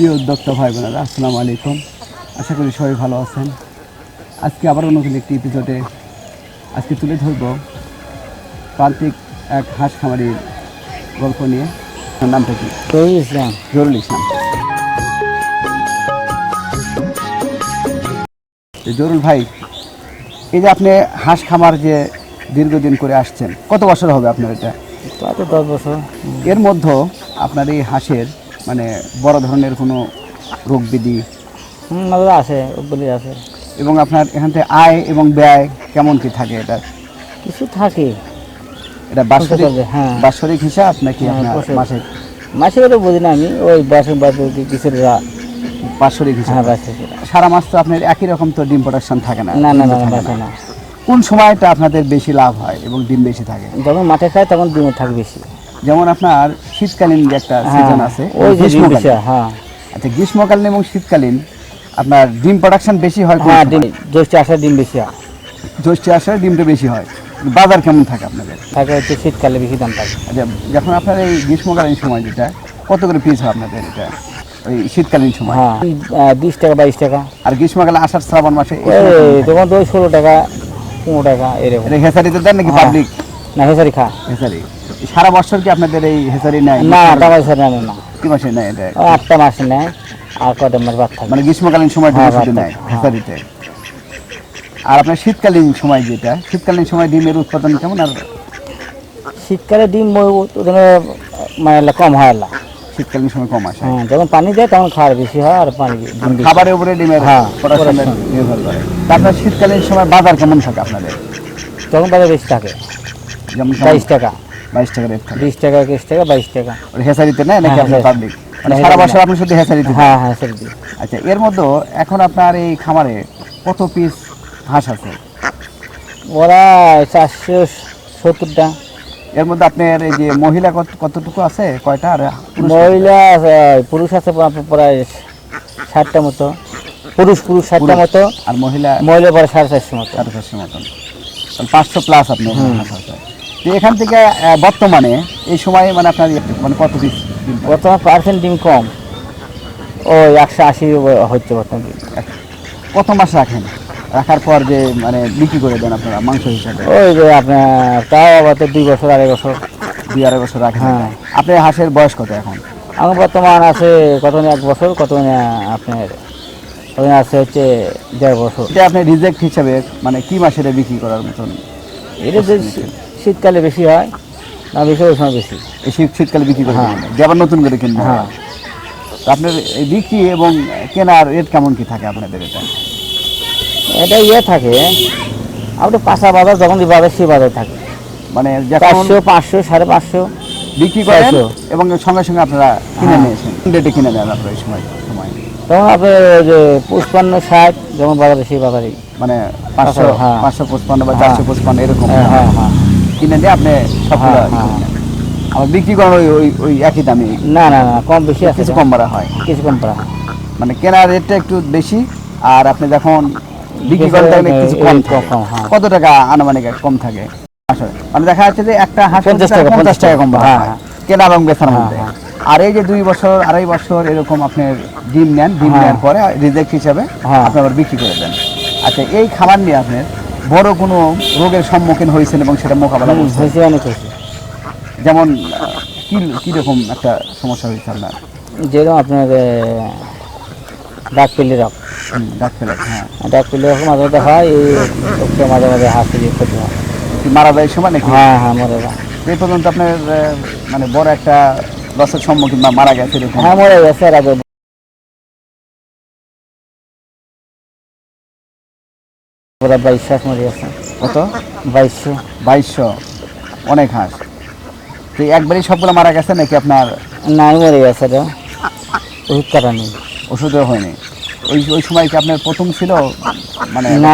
প্রিয় উদ্যোক্তা ভাই বোনেরা আসসালামু আলাইকুম। আশা করি সবাই ভালো আছেন। আজকে আবারও নতুন একটি এপিসোডে আজকে তুলে ধরব প্রান্তিক এক হাঁস খামারির গল্প নিয়ে। তার নামটা কি? তৈরি ইসলাম। জরুল ইসলাম। জরুল ভাই এই যে আপনি হাঁস খামার যে দীর্ঘদিন করে আসছেন কত বছর হবে আপনার এটা? তো দশ বছর। এর মধ্যে আপনার এই হাঁসের মানে বড় ধরনের কোনো রোগ মাঝে আছে আছে। এবং আপনার এখান থেকে আয় এবং ব্যয় কেমন কি থাকে এটা? কিছু থাকে। এটা বাৎসরিক হ্যাঁ। বাৎসরিক হিসাব নাকি হ্যাঁ, আপনার বছর। মাসে? করে বুঝি না আমি ওই বাসে বাসে কিছু বাৎসরিক হিসাব। হ্যাঁ সারা মাস তো আপনার একই রকম তো ডিম প্রোডাকশন থাকে না না না না কোন সময়টা আপনাদের বেশি লাভ হয় এবং ডিম বেশি থাকে? যখন মাঠে খায় তখন ডিমে থাকে বেশি। যেমন আপনার শীতকালীন যে একটা হ্যাঁ সিজন আছে ওই যে গ্রীষ্মকালীন। হ্যাঁ। আচ্ছা গ্রীষ্মকালীন এবং শীতকালীন আপনার ডিম প্রোডাকশন বেশি হয় হ্যাঁ ডিম জ্যৈষ্ঠ আসার ডিম বেশি হয়। জ্যৈষ্ঠে আসলে ডিমটা বেশি হয়। বাজার কেমন থাকে আপনাদের? থাকে হচ্ছে শীতকালে বেশি দাম থাকে। আচ্ছা যখন আপনার এই গ্রীষ্মকালীন সময় যেটা কত করে পিস হয় আপনাদের এটা? ওই শীতকালীন সময়? হ্যাঁ বিশ টাকা বাইশ টাকা। আর গ্রীষ্মকালে আষাঢ় শ্রাবণ মাসে তখন তো ষোলো টাকা পনেরো টাকা এরকম। হেসারিতে দেন নাকি হ্যাঁ। পাবলিক না হেসারি খা। হেসারি সারা বছর কি আপনাদের এই হেসারি নেয় না টাকা পয়সা নেয় না। কি মাসে নেয় এটা? আটটা মাসে নেয় আর কটা মাস বাদ থাকে মানে গ্রীষ্মকালীন সময় হ্যাঁ, শুধু নেয় হেসারিতে? আর আপনার শীতকালীন সময় যেটা? শীতকালীন সময় ডিমের উৎপাদন কেমন আর শীতকালে ডিম মানে কম হয় না শীতকালীন সময় কম আসে? হ্যাঁ যখন পানি দেয় তখন খাওয়ার বেশি হয় আর পানি খাবারের উপরে ডিমের হ্যাঁ। নির্ভর করে। তারপর শীতকালীন সময় বাজার কেমন থাকে আপনাদের? তখন বাজার বেশি থাকে। যেমন বাইশ টাকা। বাইশ টাকা রেট থাকে। বিশ টাকা একুশ টাকা বাইশ টাকা। ওই হেসারিতে নেয় নাকি হ্যাঁ, আপনার পাবলিক মানে সারা বছর আপনি শুধু হেসারিতে হ্যাঁ হ্যাঁ সেটা আচ্ছা এর মধ্যে এখন আপনার এই খামারে কত পিস হাঁস আছে? ওরা চারশো সত্তরটা। এর মধ্যে আপনার এই যে মহিলা কত কতটুকু আছে? কয়টা? আর মহিলা আছে, পুরুষ আছে প্রায়- ষাটটা মতো। পুরুষ পুরুষ ষাটটা মতো। আর মহিলা মহিলা পরে সাড়ে চারশো মতো। চার পাঁচশো মতন পাঁচশো প্লাস আপনার তো এখান থেকে বর্তমানে এই সময় মানে আপনার ইয়ে, মানে কত পিস বর্তমান পার্সেন্ট ডিম কম। ওই একশো আশি হচ্ছে বর্তমান। কত মাস রাখেন? রাখার পর যে মানে বিক্রি করে দেন আপনারা মাংস হিসাবে? ওই যে আপনার তাও আবার তো দুই বছর আড়াই বছর। দুই আড়াই বছর রাখেন? হ্যাঁ। আপনার হাঁসের বয়স কত এখন? আমার বর্তমান আছে কত না এক বছর কত না আপনার কত আছে হচ্ছে দেড় বছর। এটা আপনি রিজেক্ট হিসাবে মানে কি মাসে বিক্রি করার মতন? এটা শীতকালে বেশি হয় না বেশি ওই সময় বেশি এই শীত শীতকালে বিক্রি করে হ্যাঁ। দেন। যে আবার নতুন করে কিনবেন হ্যাঁ। আপনার এই বিক্রি এবং কেনার রেট কেমন কি থাকে আপনাদের এটা এটা ইয়ে থাকে আপনার পাশা বাজার যখন যে বাজার সেই বাজার থাকে মানে চারশো পাঁচশো সাড়ে পাঁচশো বিক্রি করেন। এবং সঙ্গে সঙ্গে আপনারা কিনে হ্যাঁ। নিয়েছেন রেটে কিনে দেন আপনারা এই সময় সময় তখন আপনার যে পুষ্পান্ন ষাট যেমন বাজারে সেই বাজারেই মানে পাঁচশো হ্যাঁ। পাঁচশো পঁচপান্ন বা হ্যাঁ। চারশো পঁচপান্ন এরকম হ্যাঁ হ্যাঁ হ্যাঁ কিনে আপনি সবগুলো হ্যাঁ, হ্যাঁ। আবার বিক্রি করেন ওই ওই ওই একই দামে না না না কম বেশি কিছু কম বাড়া হয় কিছু কম পড়া মানে কেনার রেটটা একটু বেশি আর আপনি যখন বিক্রি করেন তখন কিছু কম হ্যাঁ। কত টাকা আনুমানিক কম থাকে আসলে মানে দেখা যাচ্ছে যে একটা হাঁস 50 টাকা, পঞ্চাশ টাকা কম হ্যাঁ। কেনা এবং বেচার মধ্যে। আর এই যে দুই বছর আড়াই বছর এরকম আপনার ডিম নেন ডিম। নেওয়ার পরে রিজেক্ট হিসাবে। আপনি আবার বিক্রি করে দেন আচ্ছা এই খাবার নিয়ে আপনার বড় কোনো রোগের সম্মুখীন হয়েছেন এবং সেটা মোকাবেলা হয়েছে অনেক হয়েছে। যেমন কি কীরকম একটা সমস্যা হয়েছে আপনার? যেরকম আপনার ডাক পেলে রক ডাক ফেলে হ্যাঁ। ডাক পেলে রক মাঝে মাঝে হয় এই মাঝে মাঝে হাসি দিয়ে ক্ষতি হয়। মারা যায় সময় নাকি? হ্যাঁ হ্যাঁ মরে যায়। এই পর্যন্ত আপনার মানে বড় একটা লসের সম্মুখীন বা মারা গেছে হ্যাঁ মরে গেছে ওরা বাইশশো মরে কত? বাইশশো। বাইশশো। অনেক হাঁস। তো একবারই সবগুলো মারা গেছে নাকি আপনার? নাই মরে গেছে রে। ওষুধ কাটা নেই। ওষুধও হয়নি। ওই ওই সময় কি আপনার প্রথম ছিল? মানে না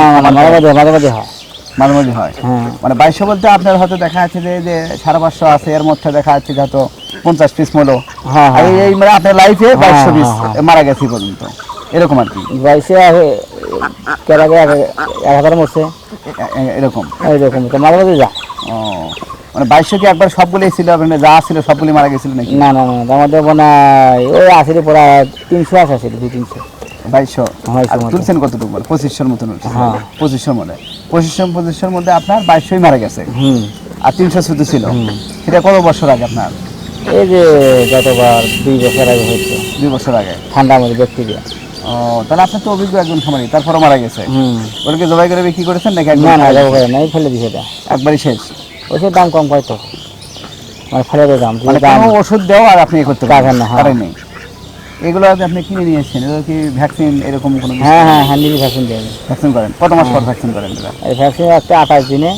হয় হয়। হ্যাঁ। মানে বাইশশো বলতে আপনার হয়তো দেখা যাচ্ছে যে যে সাড়ে পাঁচশো আছে এর মধ্যে দেখা যাচ্ছে যে হয়তো পঞ্চাশ পিস মলো। হ্যাঁ এই- হ্যাঁ মানে আপনার লাইফে হ্যাঁ, বাইশশো পিস। মারা গেছে এই পর্যন্ত। এরকম আর কি। বাইশে এক হাজার মরছে। এরকম? তো ও মানে বাইশশো কি একবার সবগুলোই ছিল? মানে যা ছিল সবগুলি মারা গেছিল নাকি? না না না আমাদের মনে হয় ওই আসলে পড়া তিনশো আশি আসলে দুই তিনশো। বাইশশো? বাইশশোর আর মতো। তুলছেন কতটুকু বলে? পঁচিশশোর মতন হ্যাঁ। পঁচিশশোর মধ্যে। পঁচিশশো পঁচিশশোর মধ্যে আপনার বাইশশোই মারা গেছে। হুম। আর তিনশো শুধু ছিল। সেটা কত বছর আগে আপনার? এই যে যতবার দুই বছর আগে হয়েছে। দুই বছর আগে। ঠান্ডা মধ্যে ব্যাকটেরিয়া ও তাহলে আপনি তো অভিজ্ঞ একজন খামারি তারপরও মারা গেছে। ওদেরকে জবাই করে বিক্রি করেছেন নাকি না না খারাপ? করে নাই ফেলে দিছে এটা। একবারই শেষ? ওষুধ দাম কম পাই তো মানে ফেলে দিয়ে দাম মানে কোনো ওষুধ দেওয়া আর আপনি করতে পারেন পারেন না, হ্যাঁ। পারেননি? এগুলো আপনি কিনে নিয়েছেন এগুলো কি ভ্যাকসিন এরকম কোনো হ্যাঁ হ্যাঁ হ্যাঁ নিজে ভ্যাকসিন দেয় ভ্যাকসিন করেন কত মাস পর ভ্যাকসিন করেন? এই ভ্যাকসিন একটা আঠাশ দিনে।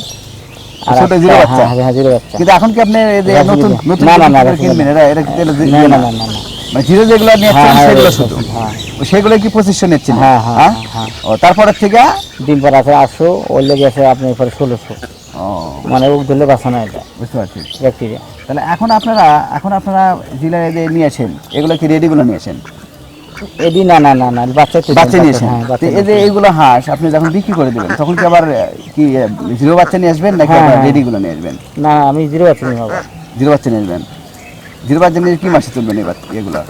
ছোট একটা- জিরো বাচ্চা? হ্যাঁ হ্যাঁ জিরো বাচ্চা। কিন্তু এখন কি আপনি নতুন দিবেন। নতুন না, না, না, কিনবেন? দিবেন। না না না না না। মানে জিরো যেগুলো হ্যাঁ নিয়েছেন হ্যাঁ সেগুলো শুধু? হ্যাঁ। সেগুলো কি পঁচিশশো নিচ্ছেন হ্যাঁ, হ্যাঁ, হ্যাঁ? হ্যাঁ। ও তারপরের থেকে? ডিম পর আছে আটশো ওর লেগে আছে আপনি পরে ষোলোশো। ও মানে ওক ধরলে বাঁচা না এটা? বুঝতে পারছি। ব্যাকটেরিয়া। তাহলে এখন আপনারা এখন আপনারা জেলায় যে নিয়েছেন এগুলো কি রেডিগুলো নিয়েছেন? এডি না না না না বাচ্চা বাচ্চা নিয়েছেন? হ্যাঁ এই যে এইগুলো হাঁস আপনি যখন বিক্রি করে দেবেন তখন কি আবার কি জিরো বাচ্চা নিয়ে আসবেন নাকি হ্যাঁ, হ্যাঁ। রেডিগুলো নিয়ে আসবেন? না আমি জিরো বাচ্চা নিয়ে জিরো বাচ্চা নিয়ে আসবেন। জিরো কি মাসে তুলবেন এবার এগুলো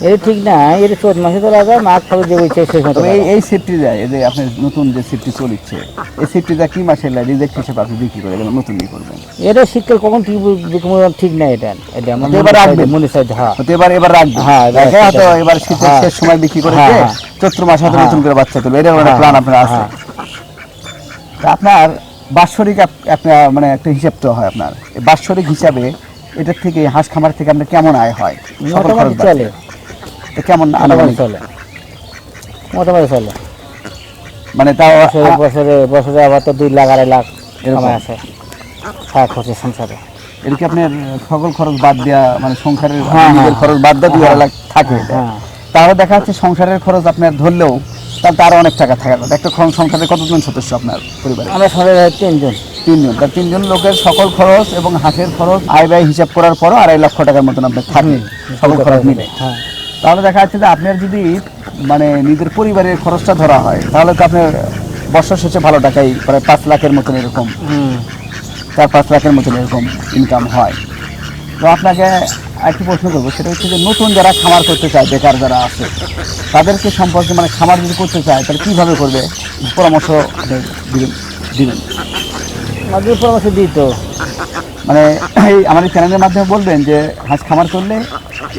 এটা ঠিক না এটা চোদ্দ মাসে তো লাগবে মাঘ ফাগুন যে বইছে শেষ মতো এই এই সেফটি এই যে আপনার নতুন যে সেফটি চলছে এই সেফটিটা কি মাসে রিজেক্ট হিসেবে আপনি বিক্রি করে দেবেন নতুন বিক্রি করবেন এটা শীতকাল কখন ঠিক ঠিক না এটা এটা আমার এবার রাখবেন। মনে চাই হ্যাঁ তো এবার এবার রাখবেন হ্যাঁ, হয়তো এবার শীতের। শেষ সময় বিক্রি করে দিয়ে। চৈত্র মাসে হয়তো হ্যাঁ। নতুন করে বাচ্চা তুলবে এটা একটা প্ল্যান আপনার আছে হ্যাঁ। আপনার বাৎসরিক আপ- আপনার মানে একটা হিসাব তো হয় আপনার বাৎসরিক হিসাবে এটার থেকে হাঁস খামার থেকে আপনার কেমন আয় হয়। চলে। তো কেমন আনুমানিক? চলে। মোটামুটি চলে। মানে তাও বছরে বছরে আবার তো দুই লাখ আড়াই লাখ এরকম। আছে সারা খরচে সংসারে। এটা কি আপনার সকল খরচ বাদ দেওয়া মানে সংসারের হ্যাঁ, হ্যাঁ। খরচ বাদ দেওয়া দুই আড়াই লাখ থাকে। হ্যাঁ তাহলে দেখা যাচ্ছে সংসারের খরচ আপনার ধরলেও তাহলে তার অনেক টাকা কথা একটা সংসারে কতজন সদস্য আপনার পরিবারে আমরা সবাই তিনজন। তিনজন। তার তিনজন লোকের সকল খরচ এবং হাঁসের খরচ আয় ব্যয় হিসাব করার পরও আড়াই লক্ষ টাকার মতন আপনার থাকে। সকল খরচ মিলে। হ্যাঁ। তাহলে দেখা যাচ্ছে যে আপনার যদি মানে নিজের পরিবারের খরচটা ধরা হয় তাহলে তো আপনার বছর শেষে ভালো টাকাই প্রায় পাঁচ লাখের মতন এরকম। চার পাঁচ লাখের মতন এরকম ইনকাম হয়। তো আপনাকে একটি প্রশ্ন করব সেটা হচ্ছে যে নতুন যারা খামার করতে চায় বেকার যারা আছে তাদেরকে সম্পর্কে মানে খামার যদি করতে চায় তাহলে কীভাবে করবে? পরামর্শ দিবেন দিবেন। পরামর্শ মানে এই আমাদের চ্যানেলের মাধ্যমে বলবেন যে হাঁস খামার করলে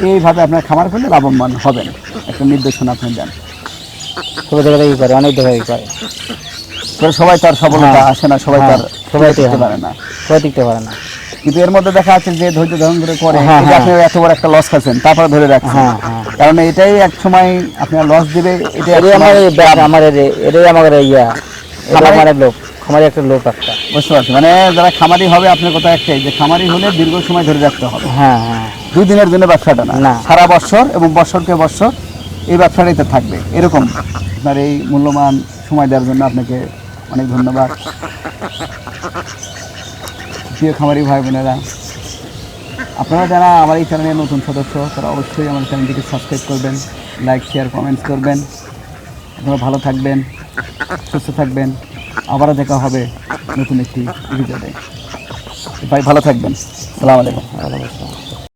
এইভাবে আপনার খামার করলে লাভবান হবেন। একটা নির্দেশনা আপনি দেন। সবাই ই করে অনেক করে। সবাই তার সফলতা হ্যাঁ। আসে না সবাই তার হ্যাঁ, সবাই সবাই। পারে না। সবাই টিকতে পারে না। কিন্তু এর মধ্যে দেখা যাচ্ছে যে ধৈর্য ধারণ করে করে হ্যাঁ। আপনি এত বড় একটা লস খাচ্ছেন তারপরে ধরে রাখছেন। কারণ এটাই এক সময় আপনার লস দিবে এটা এটাই আমার আমার এটাই আমার ইয়া আমার লোক আমার একটা লোক একটা। বুঝতে পারছি। মানে যারা খামারি হবে আপনার কথা একটাই যে খামারি হলে দীর্ঘ সময় ধরে রাখতে হবে। হ্যাঁ হ্যাঁ। দুই দিনের জন্য ব্যবসাটা না। না। সারা বছর এবং বছরকে বছর এই ব্যবসাটাই তো থাকবে। এরকম আপনার এই মূল্যবান সময় দেওয়ার জন্য আপনাকে অনেক ধন্যবাদ। প্রিয় খামারি ভাই বোনেরা আপনারা যারা আমার এই চ্যানেলের নতুন সদস্য তারা অবশ্যই আমার চ্যানেলটিকে সাবস্ক্রাইব করবেন লাইক শেয়ার কমেন্টস করবেন। আপনারা ভালো থাকবেন সুস্থ থাকবেন। আবারও দেখা হবে নতুন একটি ভিডিওতে ভাই ভালো থাকবেন সালাম আলাইকুম।